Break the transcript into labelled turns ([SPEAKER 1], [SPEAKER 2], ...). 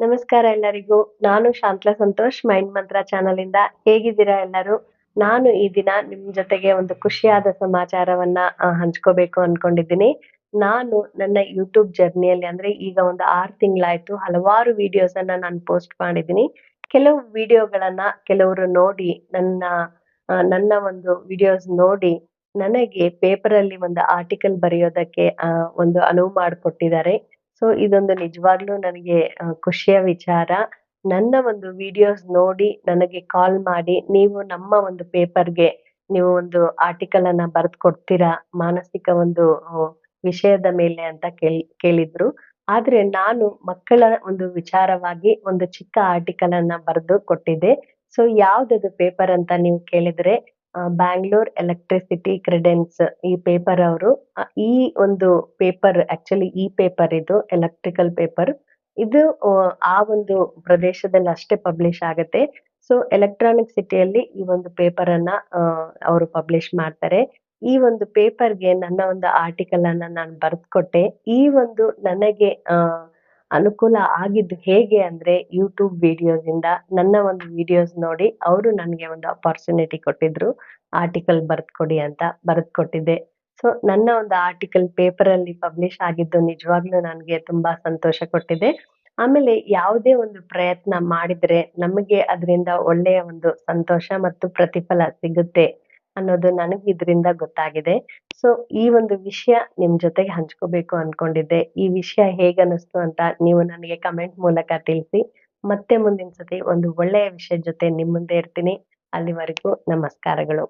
[SPEAKER 1] ನಮಸ್ಕಾರ ಎಲ್ಲರಿಗೂ. ನಾನು ಶಾಂತಲಾ ಸಂತೋಷ್ ಮೈಂಡ್ ಮಂತ್ರ ಚಾನಲ್ ಇಂದ ಹೇಗಿದ್ದೀರಾ ಎಲ್ಲರೂ? ನಾನು ಈ ದಿನ ನಿಮ್ ಜೊತೆಗೆ ಒಂದು ಖುಷಿಯಾದ ಸಮಾಚಾರವನ್ನ ಹಂಚ್ಕೋಬೇಕು ಅನ್ಕೊಂಡಿದ್ದೀನಿ. ನಾನು ನನ್ನ ಯೂಟ್ಯೂಬ್ ಜರ್ನಿಯಲ್ಲಿ ಅಂದ್ರೆ ಈಗ ಒಂದು ಆರು ತಿಂಗಳಾಯ್ತು ಹಲವಾರು ವಿಡಿಯೋಸ್ ಅನ್ನ ನಾನು ಪೋಸ್ಟ್ ಮಾಡಿದ್ದೀನಿ. ಕೆಲವು ವಿಡಿಯೋಗಳನ್ನ ಕೆಲವರು ನೋಡಿ ನನ್ನ ನನ್ನ ಒಂದು ವಿಡಿಯೋಸ್ ನೋಡಿ ನನಗೆ ಪೇಪರ್ ಅಲ್ಲಿ ಒಂದು ಆರ್ಟಿಕಲ್ ಬರೆಯೋದಕ್ಕೆ ಒಂದು ಅನುವು ಮಾಡಿಕೊಟ್ಟಿದ್ದಾರೆ. ಸೊ, ಇದೊಂದು ನಿಜವಾಗ್ಲೂ ನನಗೆ ಖುಷಿಯ ವಿಚಾರ. ನನ್ನ ಒಂದು ವಿಡಿಯೋಸ್ ನೋಡಿ ನನಗೆ ಕಾಲ್ ಮಾಡಿ, ನೀವು ನಮ್ಮ ಒಂದು ಪೇಪರ್ಗೆ ನೀವು ಒಂದು ಆರ್ಟಿಕಲ್ ಅನ್ನ ಬರೆದು ಕೊಡ್ತೀರಾ ಮಾನಸಿಕ ಒಂದು ವಿಷಯದ ಮೇಲೆ ಅಂತ ಕೇಳಿ, ಕೇಳಿದ್ರು. ಆದ್ರೆ ನಾನು ಮಕ್ಕಳ ಒಂದು ವಿಚಾರವಾಗಿ ಒಂದು ಚಿಕ್ಕ ಆರ್ಟಿಕಲ್ ಅನ್ನ ಬರೆದು ಕೊಟ್ಟಿದ್ದೆ. ಸೊ, ಯಾವ್ದದು ಪೇಪರ್ ಅಂತ ನೀವು ಕೇಳಿದ್ರೆ ಬ್ಯಾಂಗ್ಳೂರ್ ಎಲೆಕ್ಟ್ರಿಸಿಟಿ ಕ್ರೆಡೆನ್ಸ್ ಈ ಪೇಪರ್ ಅವರು ಈ ಒಂದು ಪೇಪರ್ ಆಕ್ಚುಲಿ ಈ ಪೇಪರ್ ಇದು ಎಲೆಕ್ಟ್ರಿಕಲ್ ಪೇಪರ್ ಇದು ಆ, ಒಂದು ಪ್ರದೇಶದಲ್ಲಿ ಅಷ್ಟೇ ಪಬ್ಲಿಷ್ ಆಗುತ್ತೆ. ಸೊ ಎಲೆಕ್ಟ್ರಾನಿಕ್ ಸಿಟಿಯಲ್ಲಿ ಈ ಒಂದು ಪೇಪರ್ ಅನ್ನ ಅವರು ಪಬ್ಲಿಷ್ ಮಾಡ್ತಾರೆ. ಈ ಒಂದು ಪೇಪರ್ಗೆ ನನ್ನ ಒಂದು ಆರ್ಟಿಕಲ್ ಅನ್ನ ನಾನು ಬರೆದ್ಕೊಟ್ಟೆ. ಈ ಒಂದು ನನಗೆ ಅನುಕೂಲ ಆಗಿದ್ದು ಹೇಗೆ ಅಂದ್ರೆ ಯೂಟ್ಯೂಬ್ ವಿಡಿಯೋಸ್ ಇಂದ ನನ್ನ ಒಂದು ವಿಡಿಯೋಸ್ ನೋಡಿ ಅವರು ನನಗೆ ಒಂದು ಅಪೋರ್ಚುನಿಟಿ ಕೊಟ್ಟಿದ್ರು. ಆರ್ಟಿಕಲ್ ಬರ್ದ್ ಕೊಡಿ ಅಂತ ಬರ್ದ್ ಕೊಟ್ಟಿದ್ದೆ ಸೊ ನನ್ನ ಒಂದು ಆರ್ಟಿಕಲ್ ಪೇಪರ್ ಅಲ್ಲಿ ಪಬ್ಲಿಷ್ ಆಗಿದ್ದು ನಿಜವಾಗ್ಲೂ ನನಗೆ ತುಂಬಾ ಸಂತೋಷ ಕೊಟ್ಟಿದೆ. ಆಮೇಲೆ ಯಾವುದೇ ಒಂದು ಪ್ರಯತ್ನ ಮಾಡಿದ್ರೆ ನಮಗೆ ಅದರಿಂದ ಒಳ್ಳೆಯ ಒಂದು ಸಂತೋಷ ಮತ್ತು ಪ್ರತಿಫಲ ಸಿಗುತ್ತೆ. ಅನ್ನೋದು ನನಗೆ ಇದರಿಂದ ಗೊತ್ತಾಗಿದೆ. ಸೊ ಈ ಒಂದು ವಿಷಯ ನಿಮ್ ಜೊತೆಗೆ ಹಂಚ್ಕೋಬೇಕು ಅನ್ಕೊಂಡಿದ್ದೆ. ಈ ವಿಷಯ ಹೇಗ್ ಅನ್ನಿಸ್ತು ಅಂತ ನೀವು ನನಗೆ ಕಮೆಂಟ್ ಮೂಲಕ ತಿಳಿಸಿ. ಮತ್ತೆ ಮುಂದಿನ ಸತಿ ಒಂದು ಒಳ್ಳೆಯ ವಿಷಯದ ಜೊತೆ ನಿಮ್ಮ ಮುಂದೆ ಇರ್ತೀನಿ. ಅಲ್ಲಿವರೆಗೂ ನಮಸ್ಕಾರಗಳು.